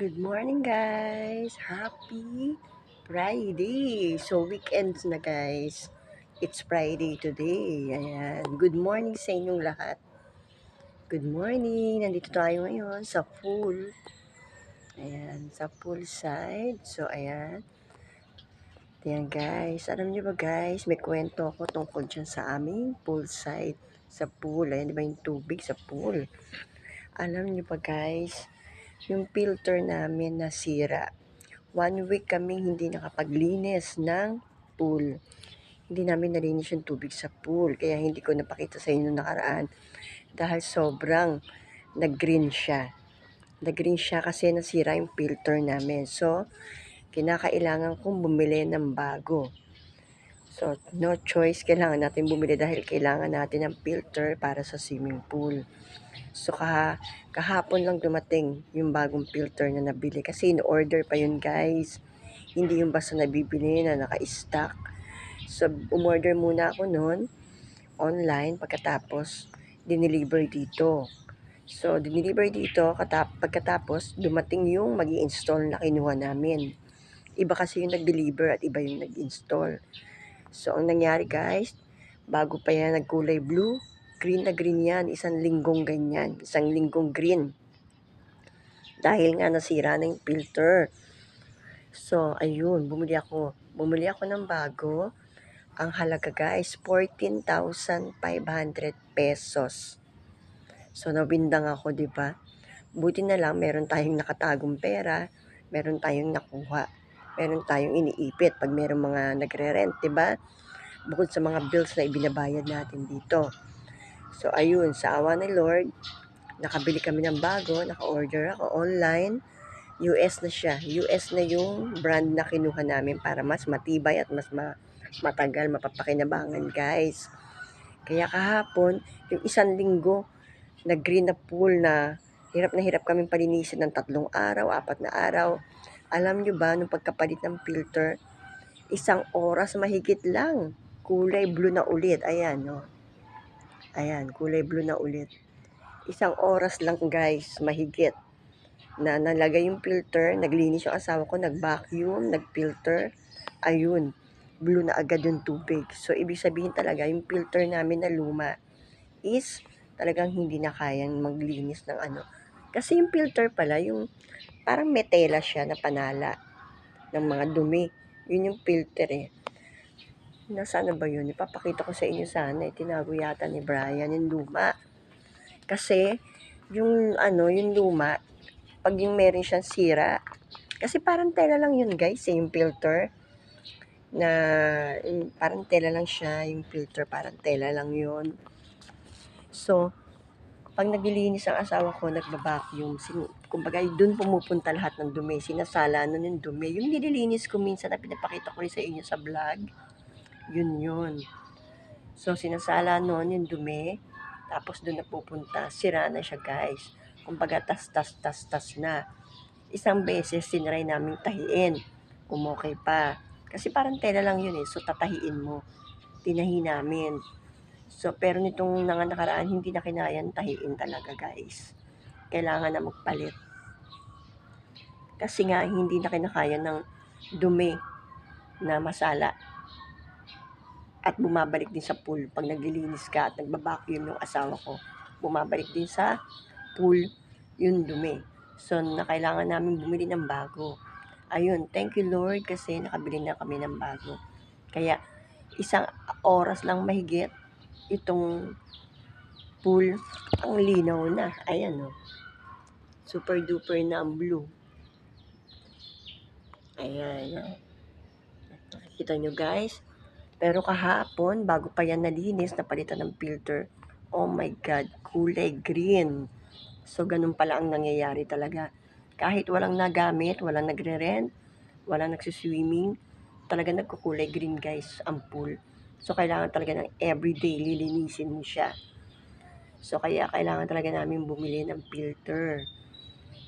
Good morning guys! Happy Friday! So weekends na guys. It's Friday today. Ayan. Good morning sa inyong lahat. Good morning! Nandito tayo ngayon sa pool. Ayan. Sa pool side. So ayan. Ayan guys. Alam niyo ba guys, may kwento ako tungkol dyan sa aming pool side. Sa pool. Ayan, di ba yung tubig sa pool? Alam niyo ba guys, yung filter namin nasira. One week kami hindi nakapaglinis ng pool. Hindi namin nalinis yung tubig sa pool. Kaya hindi ko napakita sa inyo nakaraan. Dahil sobrang nag-green siya. Nag-green siya kasi nasira yung filter namin. So, kinakailangan kong bumili ng bago. So, no choice. Kailangan natin bumili dahil kailangan natin ng filter para sa swimming pool. So, kaha, kahapon lang dumating yung bagong filter na nabili. Kasi in-order pa yun, guys. Hindi yung basta nabibili na naka-stock. So, umorder muna ako noon online. Pagkatapos, dineliver dito. So, dineliver dito. Katap, pagkatapos, dumating yung mag install na kinuha namin. Iba kasi yung nag-deliver at iba yung nag-install. So, ang nangyari, guys, bago pa yan nagkulay blue, green na green yan, isang linggong ganyan, isang linggong green. Dahil nga nasira na yung filter. So, ayun, bumili ako. Bumili ako ng bago. Ang halaga guys, 14,500 pesos. So, nabindang ako, di ba? Buti na lang, meron tayong nakatagong pera, meron tayong nakuha, meron tayong iniipit pag meron mga nagre-rent, ba? Bukod sa mga bills na ibinabayad natin dito. So, ayun, sa awa ni Lord, nakabili kami ng bago, naka-order ako online. US na siya. US na yung brand na kinuha namin para mas matibay at mas ma matagal mapapakinabangan, guys. Kaya kahapon, yung isang linggo, nag-green na pool na hirap na hirap kami palinisin ng tatlong araw, apat na araw. Alam nyo ba, nung pagkapalit ng filter, isang oras mahigit lang. Kulay blue na ulit. Ayan, no. Ayan, kulay blue na ulit. Isang oras lang guys, mahigit. Na nalagay yung filter, naglinis yung asawa ko, nag-vacuum, nag-filter. Ayun, blue na agad yung tubig. So, ibig sabihin talaga, yung filter namin na luma is talagang hindi na kayang maglinis ng ano. Kasi yung filter pala, yung parang metela siya na panala ng mga dumi. Yun yung filter eh. Nasaan na ba yun? Ipapakita ko sa inyo sana. Eh. Tinago yata ni Brian yung luma. Kasi, yung ano, yung luma, pag yung meron siyang sira, kasi parang tela lang yun guys, eh, yung filter. Na, parang tela lang siya, yung filter, parang tela lang yun. So, pag naglilinis ang asawa ko, nagbabacuum, sin, kumbaga doon pumupunta lahat ng dumi, sinasala nun yung dumi. Yung nililinis ko minsan na pinapakita ko rin sa inyo sa vlog, yun yun. So, sinasala nun yung dumi, tapos doon na pupunta, sira na siya guys. Kumbaga, tas, tas, tas, tas na. Isang beses, tinry namin tahiin. Kumokay pa. Kasi parang tela lang yun eh, so tatahiin mo. Tinahi namin. So, pero nitong nang nakaraan, hindi na kinayan tahiin talaga guys. Kailangan na magpalit. Kasi nga, hindi na kinakaya ng dumi na masala at bumabalik din sa pool pag naglilinis ka at nagbabacuum yung asawa ko. Bumabalik din sa pool yung dumi. So, na kailangan namin bumili ng bago. Ayun, thank you Lord kasi nakabili na kami ng bago. Kaya, isang oras lang mahigit itong pool, ang linaw na. Ayan, oh. Super duper na ang blue. Ayan, oh. Nakikita nyo guys? Pero kahapon, bago pa yan nalinis, napalitan ng filter, oh my God, kulay green. So, ganun pala ang nangyayari talaga. Kahit walang nagamit, walang nagre-rent, walang nagsiswimming, talaga nagkukulay green guys ang pool. So, kailangan talaga ng everyday lilinisin mo siya. So, kaya kailangan talaga namin bumili ng filter.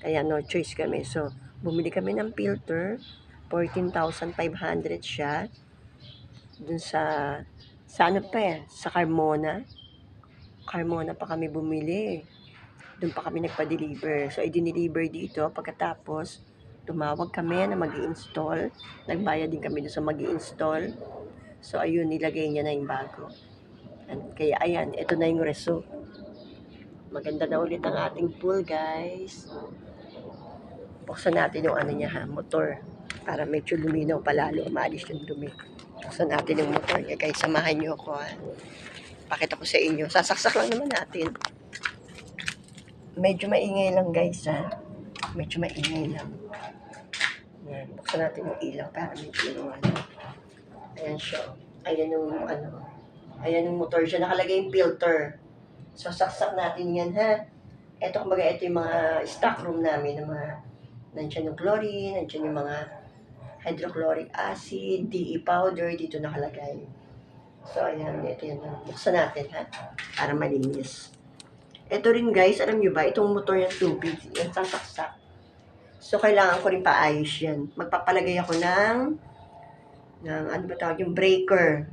Kaya no choice kami. So, bumili kami ng filter. 14,500 siya dun sa sa ano pa eh, sa Carmona. Carmona pa kami bumili. Doon pa kami nagpa-deliver. So, i-deliver dito. Pagkatapos, tumawag kami na mag install Nagbayad din kami doon sa mag install So, ayun, nilagay niya na yung bago. And, kaya, ayan, ito na yung result. Maganda na ulit ang ating pool, guys. Buksan natin yung ano niya, ha, motor. Para medyo luminaw palalo, umalis yung dumi. Buksan natin yung motor niya, guys. Samahan niyo ako, ha. Pakita ko sa inyo. Sasaksak lang naman natin. Medyo maingay lang, guys, ha. Medyo maingay lang. Yan. Buksan natin yung ilaw para medyo ano. Ayan siya. Ayan yung ano. Ayan yung motor siya. Nakalagay yung filter. So, saksak natin yan, ha. Ito, kumbaga, ito yung mga stock room namin. Ng mga, nandiyan yung chlorine, nandiyan yung mga hydrochloric acid, DE powder, dito nakalagay. So, ayan, ito yan. Buksan natin, ha. Para malinis. Ito rin, guys, alam nyo ba, itong motor yung tubig, yung sasaksak. So, kailangan ko rin paayos yan. Magpapalagay ako ng, ng ano ba tawag, yung breaker.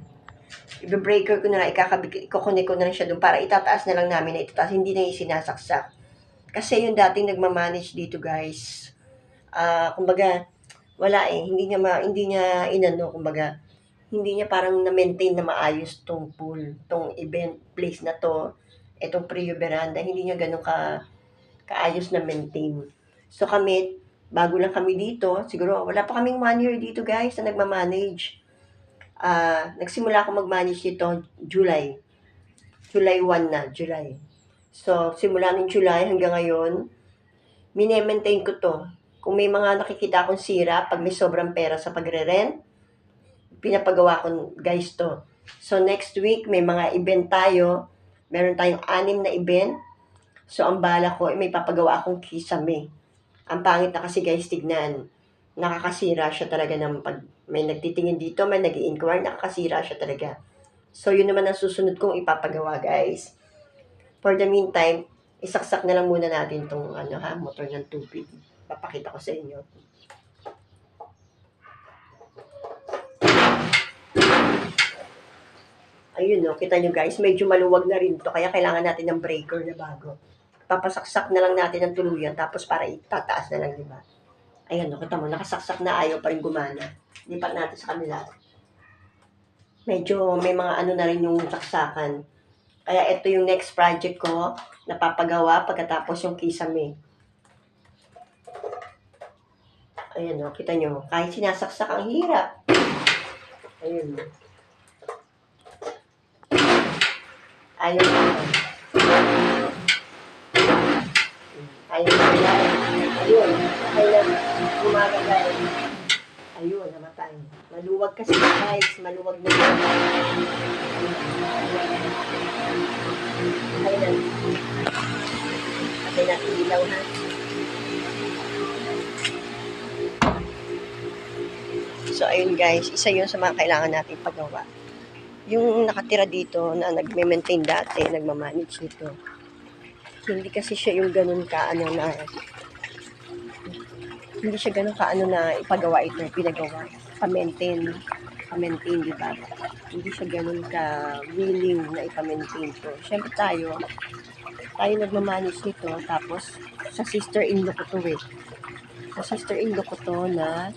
Ibe-breaker ko na lang, ikakabit, ko na lang siya doon para itataas na lang namin na ito. Tapos hindi na yung sinasaksak. Kasi yung dating nagmamanage dito, guys, ah kumbaga, wala eh. Hindi niya, ma, hindi niya inano, kumbaga, hindi niya parang na-maintain na maayos tong pool, tong event place na to, itong Prio Veranda, hindi niya ganun ka, kaayos na maintain. So kami, bago lang kami dito, siguro wala pa kaming one year dito guys na nagmamanage. Ah, nagsimula ako mag-manage dito July. July 1 na, July. So, simula ng July hanggang ngayon, mine-maintain ko to. Kung may mga nakikita akong sira, pag may sobrang pera sa pagre-rent, pinapagawa ko guys to. So, next week, may mga event tayo. Meron tayong anim na event. So, ang bala ko, eh, may papagawa akong kisame. Ang pangit na kasi guys, tignan. Nakakasira siya talaga ng pag may nagtitingin dito, may nag inquire nakakasira siya talaga. So, yun naman ang susunod kong ipapagawa, guys. For the meantime, isaksak na lang muna natin tong ano ha, motor ng tubig. Papakita ko sa inyo. Ayun, no, kita nyo guys, medyo maluwag na rin to, kaya kailangan natin ng breaker na bago. Papasaksak na lang natin ng tuluyan, tapos para itataas na lang, di ba? Ayan, no, kita mo, nakasaksak na ayaw pa rin gumana. Lipat natin sa kanila. Medyo may mga ano na rin yung saksakan. Kaya ito yung next project ko, napapagawa pagkatapos yung kisame. Ayan, no, kita nyo, kahit sinasaksak ang hirap. Ayun, no. Ayaw na. Ayaw na. Umaga guys. Ayun, namatay. Maluwag kasi guys. Maluwag na yun. Ayun. Patay natin ilaw ha. So, ayun guys. Isa yun sa mga kailangan natin pagawa yung nakatira dito na nagme-maintain dati, nagmamanage nito. Hindi kasi siya yung ganun ka ano na hindi siya ganun ka ano na ipagawa ito, pinagawa. Pa-maintain, pa-maintain, di ba? Hindi siya ganun ka willing na ipa-maintain to. Siyempre tayo, tayo nagmamanage nito, tapos sa sister-in-law ko to eh. Sa sister-in-law ko to na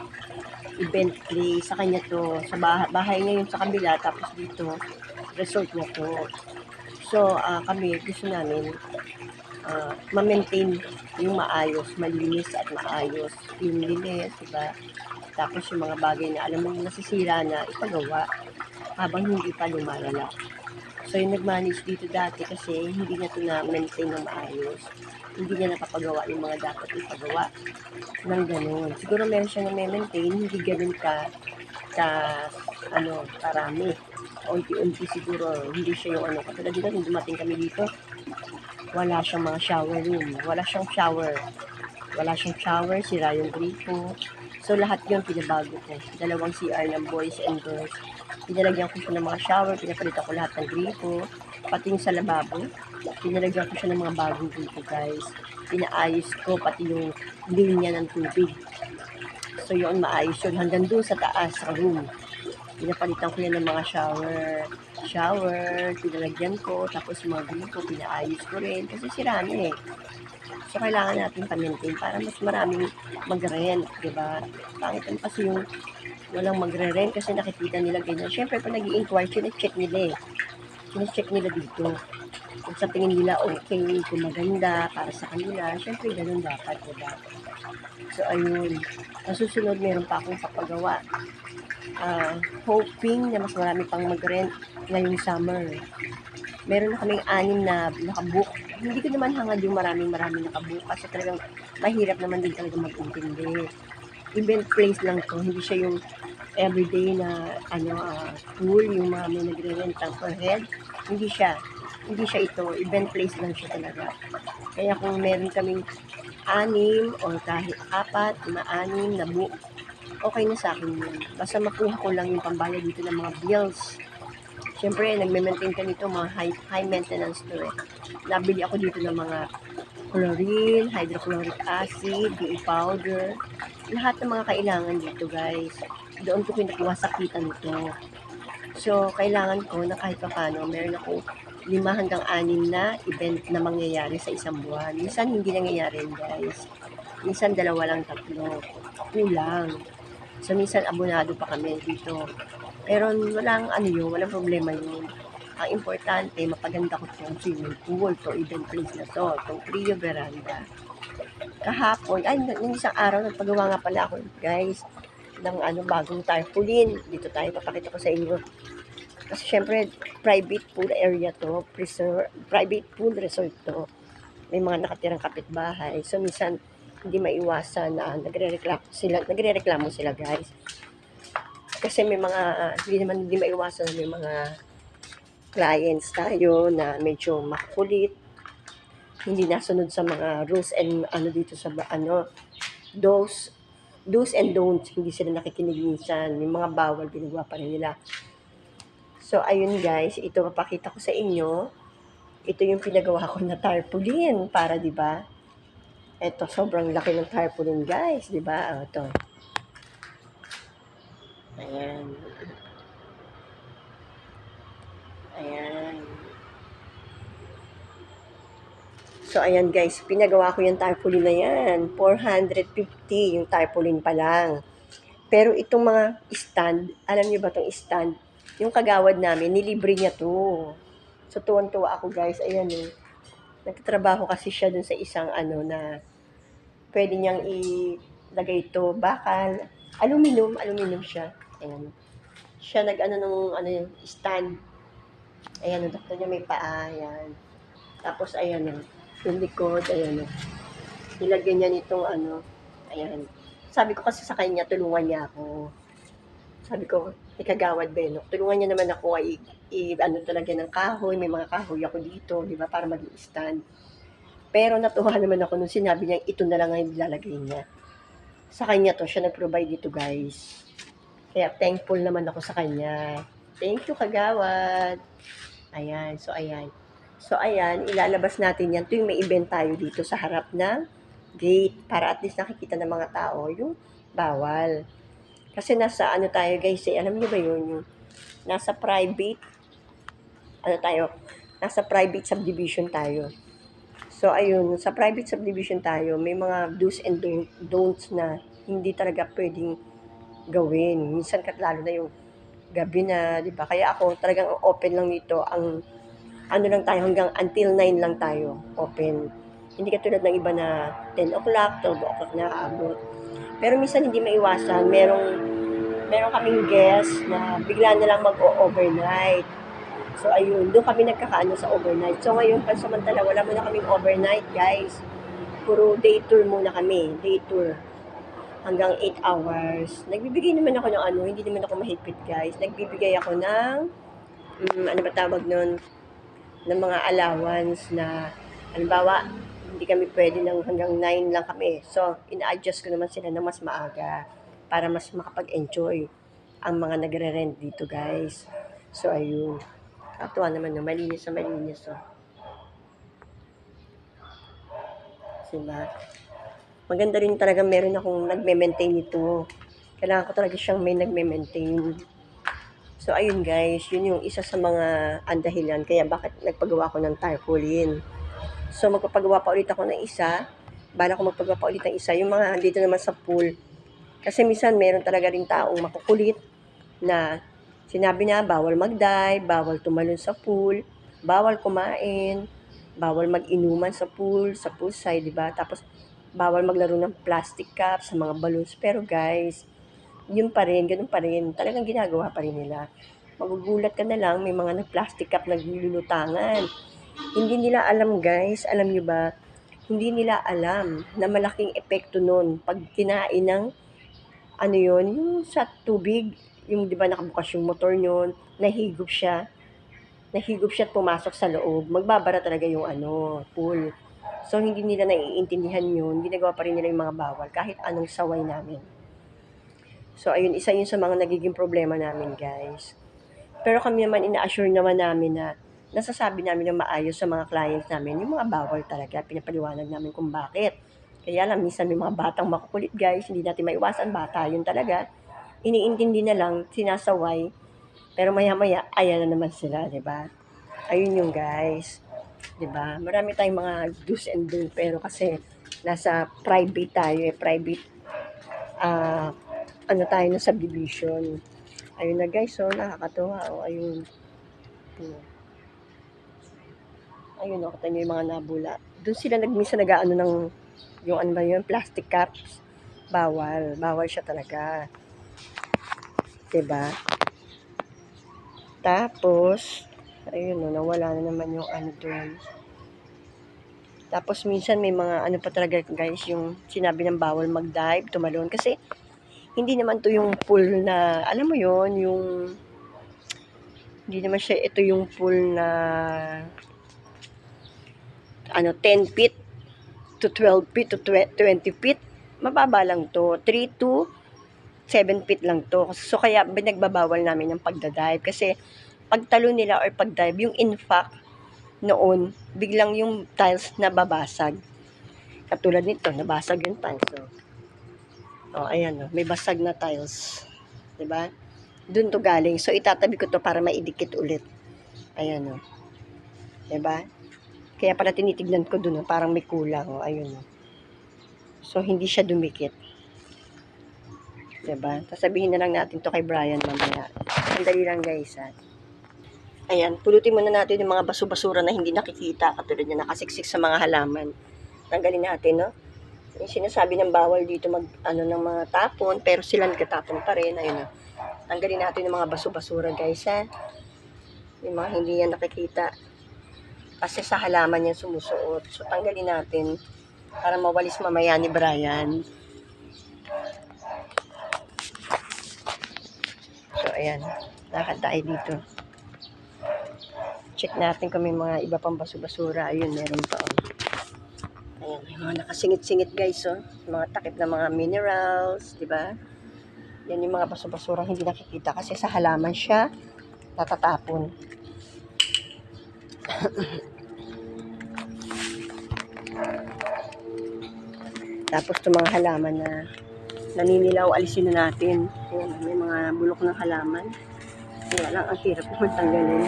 event place sa kanya to sa bahay, bahay ngayon sa kabila tapos dito resort na to so uh, kami gusto namin uh, ma-maintain yung maayos malinis at maayos cleanliness diba tapos yung mga bagay na alam mo nasisira na ipagawa habang hindi pa lumalala so yung nag-manage dito dati kasi hindi na to na maintain ng maayos hindi niya napapagawa yung mga dapat ipagawa ng ganun. Siguro meron siya na maintain, hindi ganun ka, ka, ano, karami. Unti-unti siguro, hindi siya yung ano. Katulad dito, nung dumating kami dito, wala siyang mga shower room. Wala siyang shower. Wala siyang shower, sira yung gripo. So, lahat yun pinabago ko. Dalawang CR ng boys and girls. Pinalagyan ko siya ng mga shower, pinapalitan ko lahat ng gripo. Pati yung sa lababo, pinalagyan ko siya ng mga bagong gripo, guys. Pinaayos ko pati yung linya ng tubig. So, yun, maayos yun. Hanggang doon sa taas, sa room. Pinapalitan ko yan ng mga shower. Shower, pinalagyan ko, tapos mga gulo ko, pinaayos ko rin, kasi sira na eh. So, kailangan natin pa-maintain para mas maraming mag-rent, di ba? Pangit naman kasi yung walang magre-rent kasi nakikita nila ganyan. Siyempre, pag nag inquire check nila eh. Sine-check nila dito. Kung sa tingin nila okay, kung maganda para sa kanila, siyempre ganun dapat, di ba? So, ayun. Nasusunod, meron pa akong papagawa. Ah, hoping na mas marami pang mag-rent ngayong summer. Meron na kaming anim na nakabook. Hindi ko naman hangad yung maraming maraming nakabook kasi talagang mahirap naman din talaga mag-intindi. Event place lang to, hindi siya yung everyday na ano ah, pool, yung mga may nagre-rent ng per head. Hindi siya. Hindi siya ito. Event place lang siya talaga. Kaya kung meron kaming anim or kahit apat, na anim na book, okay na sa akin yun. Basta makuha ko lang yung pambayad dito ng mga bills. Siyempre, nagme-maintain ka nito, mga high, high maintenance to eh. Nabili ako dito ng mga chlorine, hydrochloric acid, DE powder, lahat ng mga kailangan dito guys. Doon ko kinukuha sa kita nito. So, kailangan ko na kahit pa paano, meron ako lima hanggang anim na event na mangyayari sa isang buwan. Minsan hindi nangyayari guys. Minsan dalawa lang tatlo. Kulang. So, minsan abonado pa kami dito. Pero walang ano yun, walang problema yun. Ang importante, mapaganda ko itong swimming pool, to event place na to, itong Trio Veranda. Kahapon, ay, nung isang araw, nagpagawa nga pala ako, guys, ng ano, bagong tarpaulin. Dito tayo, papakita ko sa inyo. Kasi syempre, private pool area to, preserve, private pool resort to. May mga nakatirang kapitbahay. So, minsan, hindi maiwasan na nagre-reklamo sila, nagre-reklamo sila, guys. Kasi may mga, hindi naman hindi maiwasan may mga clients tayo na medyo makulit, hindi nasunod sa mga rules and ano dito sa ano, those do's and don'ts, hindi sila nakikinig minsan, yung mga bawal ginagawa pa rin nila. So, ayun guys, ito papakita ko sa inyo. Ito yung pinagawa ko na tarpaulin para, di ba? Ito, sobrang laki ng tarpaulin guys, di ba? Oh, ito. Ayan. Ayan. So, ayan guys, pinagawa ko yung tarpaulin na yan. 450 yung tarpaulin pa lang. Pero itong mga stand, alam niyo ba itong stand? Yung kagawad namin, nilibre niya to. So, tuwan-tuwa ako guys. Ayan eh. Nagtatrabaho kasi siya dun sa isang ano na pwede niyang ilagay ito, bakal. Aluminum, aluminum siya. Ayan. Siya nag-ano nung ano yung stand. Ayan, ang doktor niya may paa. Ayan. Tapos, ayan o. Yung likod, ayan o. Nilagyan niya nitong ano. Ayan. Sabi ko kasi sa kanya, tulungan niya ako. Sabi ko, may kagawad Benok. Tulungan niya naman ako ay i, ano talaga ng kahoy. May mga kahoy ako dito, di ba, para maging stand. Pero natuwa naman ako nung sinabi niya, ito na lang ang ilalagay niya. Sa kanya to, siya nag-provide dito, guys. Kaya thankful naman ako sa kanya. Thank you, kagawad. Ayan, so ayan. So ayan, ilalabas natin yan tuwing may event tayo dito sa harap ng gate para at least nakikita ng mga tao yung bawal. Kasi nasa ano tayo guys, eh, alam niyo ba yun? Yung nasa private, ano tayo, nasa private subdivision tayo. So ayun, sa private subdivision tayo, may mga do's and don't- don'ts na hindi talaga pwedeng gawin. Minsan kat lalo na yung gabi na, di ba? Kaya ako talagang open lang nito. Ang ano lang tayo hanggang until 9 lang tayo open. Hindi katulad ng iba na 10 o'clock, 12 o'clock na aabot. Pero minsan hindi maiwasan, merong meron kaming guest na bigla na lang mag-overnight. So ayun, doon kami nagkakaano sa overnight. So ngayon, pansamantala, wala muna kaming overnight, guys. Puro day tour muna kami, day tour. Hanggang 8 hours. Nagbibigay naman ako ng ano, hindi naman ako mahigpit, guys. Nagbibigay ako ng, mm, ano ba tawag nun, ng mga allowance na, halimbawa, hindi kami pwede ng hanggang 9 lang kami. So, ina-adjust ko naman sila na mas maaga para mas makapag-enjoy ang mga nagre-rent dito, guys. So, ayun. Katuwa naman, no? malinis na malinis. Oh. Diba? Maganda rin talaga meron akong nagme-maintain nito. Kailangan ko talaga siyang may nagme-maintain. So, ayun guys, yun yung isa sa mga andahilan kaya bakit nagpagawa ko ng tarpaulin. So, magpapagawa pa ulit ako ng isa. Bala ko magpagawa pa ulit ng isa. Yung mga dito naman sa pool. Kasi minsan meron talaga rin taong makukulit na sinabi na bawal mag-dive, bawal tumalon sa pool, bawal kumain, bawal mag-inuman sa pool, sa poolside, di ba? Tapos, bawal maglaro ng plastic cup sa mga balloons. Pero guys, yun pa rin, ganun pa rin. Talagang ginagawa pa rin nila. Magugulat ka na lang, may mga nag-plastic cup naglulutangan. Hindi nila alam guys, alam nyo ba, hindi nila alam na malaking epekto nun pag kinain ng ano yun, yung sa tubig, yung di ba nakabukas yung motor nyon, nahigop siya, nahigop siya at pumasok sa loob, magbabara talaga yung ano, pool. So, hindi nila naiintindihan yun, ginagawa pa rin nila yung mga bawal, kahit anong saway namin. So, ayun, isa yun sa mga nagiging problema namin, guys. Pero kami naman, ina-assure naman namin na nasasabi namin ng maayos sa mga clients namin, yung mga bawal talaga, pinapaliwanag namin kung bakit. Kaya lang, minsan may mga batang makukulit, guys, hindi natin maiwasan, bata yun talaga. Iniintindi na lang, sinasaway, pero maya-maya, ayan na naman sila, di ba? Ayun yung guys. Di ba? Marami tayong mga do's and don'ts, pero kasi nasa private tayo, eh, private, ah, ano tayo na subdivision. Ayun na guys, so nakakatuwa, oh, ayun. Ayun, oh, kita nyo yung mga nabula. Doon sila nagmisa nag-ano ng, yung ano ba yun, plastic cups. Bawal, bawal siya talaga. Diba? Tapos, ayun o, nawala na naman yung ano doon. Tapos minsan may mga ano pa talaga guys, yung sinabi ng bawal mag-dive, tumalon. Kasi hindi naman to yung pool na, alam mo yon yung hindi naman siya, ito yung pool na ano, 10 feet to 12 feet to 20 feet. Mababa lang to. 3 to 7 feet lang to. So, kaya binagbabawal namin yung pagdadive. Kasi, pagtalo nila or pagdive, yung in fact, noon, biglang yung tiles na babasag. Katulad nito, nabasag yung tiles. So, oh, ayan, oh, may basag na tiles. ba? Doon to galing. So, itatabi ko to para maidikit ulit. Ayan, oh. ba? Kaya pala tinitignan ko doon, oh, parang may kulang. Oh, ayun, oh. So, hindi siya dumikit. 'Di ba? Sasabihin na lang natin to kay Brian mamaya. Sandali lang guys, ha. Ayan, pulutin muna natin yung mga baso-basura na hindi nakikita, katulad na nakasiksik sa mga halaman. Tanggalin natin, no? Yung sinasabi ng bawal dito mag, ano, ng mga tapon, pero sila nagkatapon pa rin, ayun, no? Tanggalin natin yung mga baso-basura, guys, ha? Yung mga hindi yan nakikita. Kasi sa halaman yan sumusuot. So, tanggalin natin para mawalis mamaya ni Brian. Ayan. Lakad tayo dito. Check natin kung mga iba pang baso-basura. Ayun, meron pa. Oh. Ayan, may mga nakasingit-singit guys, oh. Mga takip na mga minerals, di ba? Yan yung mga baso-basura hindi nakikita kasi sa halaman siya natatapon. Tapos itong mga halaman na naninilaw, alisin na natin. Ayan, may mga bulok ng halaman. Kaya lang, ang hirap naman tanggalin.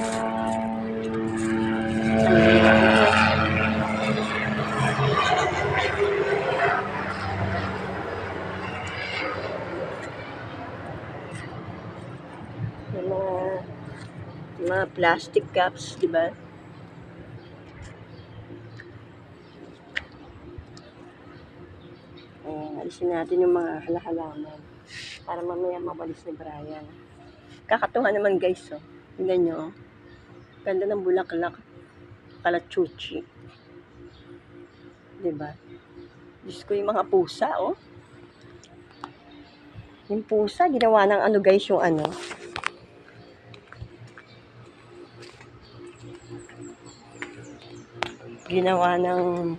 Yung mga, mga plastic cups, di ba? Ayan, alisin natin yung mga halahalaman para mamaya mabalis ni Brian. Kakatuwa naman guys, oh. Tingnan nyo, oh. Ganda ng bulaklak. Kalachuchi. Diba? Diyos ko yung mga pusa, oh. Yung pusa, ginawa ng ano guys, yung ano. Ginawa ng...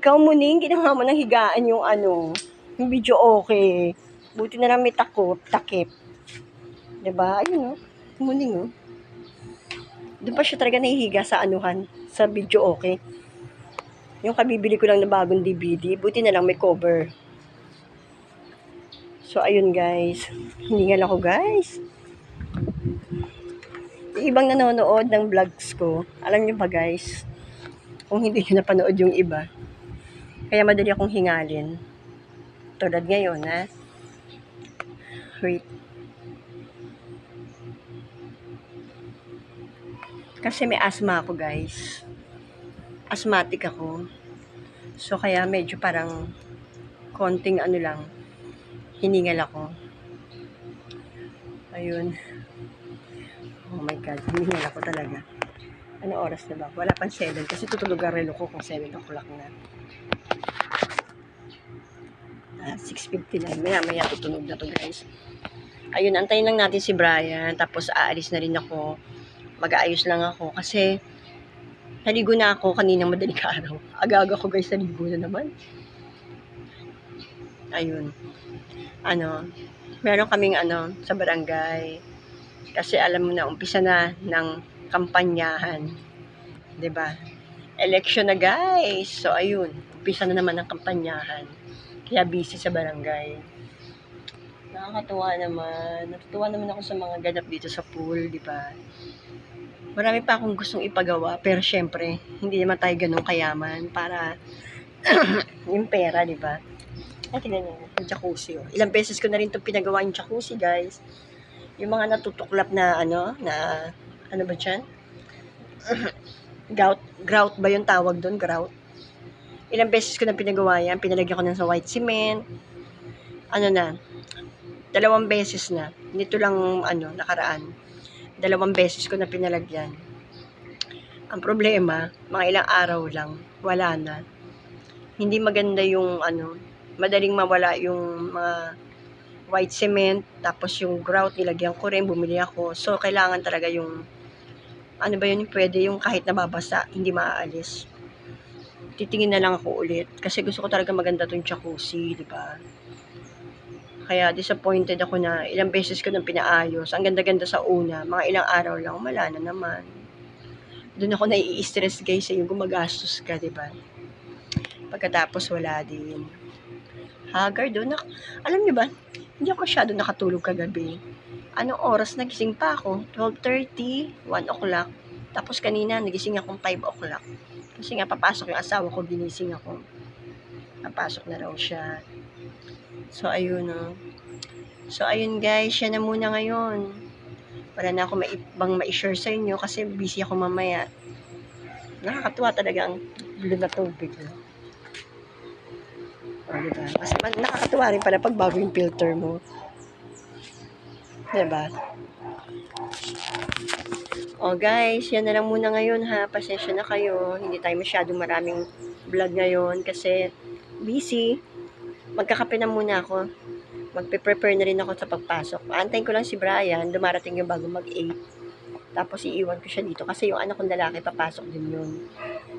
Ikaw muning, ginawa mo ng higaan yung ano. Yung video okay. Buti na lang may takot, takip. 'Di ba? Ayun oh. Muning oh. Doon pa siya talaga nahihiga sa anuhan, sa video okay. Yung kabibili ko lang na bagong DVD, buti na lang may cover. So ayun guys, hiningal ako guys. Yung ibang nanonood ng vlogs ko, alam niyo ba guys, kung hindi nyo napanood yung iba, kaya madali akong hingalin. Tulad ngayon, ha? Wait. Kasi may asthma ako, guys. Asthmatic ako. So, kaya medyo parang konting ano lang, hiningal ako. Ayun. Oh my God, hiningal ako talaga. Ano oras na ba? Wala pang 7 kasi tutulog ang relo ko kung 7 o'clock na. Ah, 6.59. Maya maya tutunog na to guys. Ayun, antayin lang natin si Brian. Tapos aalis na rin ako. Mag-aayos lang ako. Kasi naligo na ako kaninang madaling araw. Aga-aga ko guys, naligo na naman. Ayun. Ano, meron kaming ano, sa barangay. Kasi alam mo na, umpisa na ng kampanyahan. ba? Election na guys. So ayun, umpisa na naman ng kampanyahan. Kaya busy sa barangay. Nakakatuwa naman. Natutuwa naman ako sa mga ganap dito sa pool, di ba? Marami pa akong gustong ipagawa, pero syempre, hindi naman tayo ganun kayaman para yung pera, di ba? Ay, tingnan niyo, yung jacuzzi. Oh. Ilang beses ko na rin itong pinagawa yung jacuzzi, guys. Yung mga natutuklap na, ano, na, ano ba dyan? grout, grout ba yung tawag doon? Grout? Ilang beses ko na pinagawa yan. Pinalagyan ko na sa white cement. Ano na, dalawang beses na. Nito lang, ano, nakaraan. Dalawang beses ko na pinalagyan. Ang problema, mga ilang araw lang, wala na. Hindi maganda yung, ano, madaling mawala yung mga white cement, tapos yung grout, nilagyan ko rin, bumili ako. So, kailangan talaga yung, ano ba yun, pwede yung kahit nababasa, hindi maaalis. Titingin na lang ako ulit. Kasi gusto ko talaga maganda tong jacuzzi, di ba? Kaya disappointed ako na ilang beses ko nang pinaayos. Ang ganda-ganda sa una, mga ilang araw lang, wala na naman. Doon ako nai-stress guys, yung gumagastos ka, di ba? Pagkatapos wala din. Haggard doon. Alam niyo ba, hindi ako masyado nakatulog kagabi. Anong oras nagising pa ako? 12.30, 1 o'clock. Tapos kanina nagising akong 5 o'clock. Kasi nga papasok yung asawa ko, ginising ako. Papasok na raw siya. So ayun oh. So ayun guys, siya na muna ngayon. Wala na ako maibang ma-share sa inyo kasi busy ako mamaya. Nakakatuwa talaga ang blue na tubig. No? O, diba? Ma- nakakatuwa rin pala pag bago yung filter mo. Diba? O guys, yan na lang muna ngayon ha. Pasensya na kayo. Hindi tayo masyadong maraming vlog ngayon kasi busy. Magkakape na muna ako. Magpe-prepare na rin ako sa pagpasok. Antayin ko lang si Brian. Dumarating yung bago mag-8. Tapos iiwan ko siya dito kasi yung anak kong lalaki papasok din yun.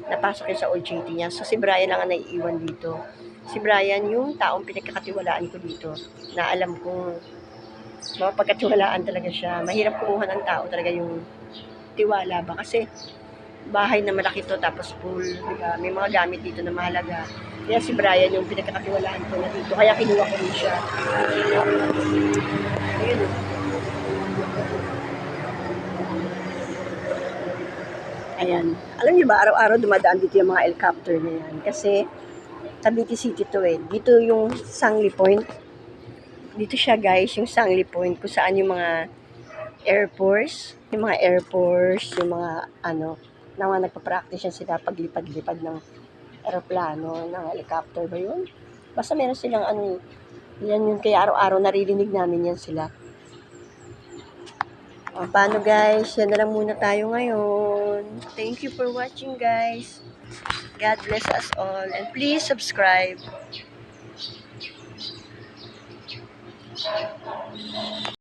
Napasok yun sa OJT niya. So si Brian lang ang naiiwan dito. Si Brian yung taong pinagkakatiwalaan ko dito na alam kong mapagkatiwalaan talaga siya. Mahirap kumuha ng tao talaga yung tiwala ba kasi bahay na malaki to tapos pool, di ba? May mga gamit dito na mahalaga. Kaya si Brian yung pinagkakatiwalaan ko na dito. Kaya kinuha ko rin siya. Ayun. Ayan. Alam niyo ba, araw-araw dumadaan dito yung mga helicopter na yan. Kasi, Cavite City to eh. Dito yung Sangli Point. Dito siya guys, yung Sangli Point, kung saan yung mga Air Force, yung mga Air Force, yung mga ano, na mga nagpa-practice yan sila paglipad-lipad ng aeroplano, ng helicopter ba yun? Basta meron silang ano, yan yun, kaya araw-araw naririnig namin yan sila. O, paano guys? Yan na lang muna tayo ngayon. Thank you for watching guys. God bless us all. And please subscribe. みんな。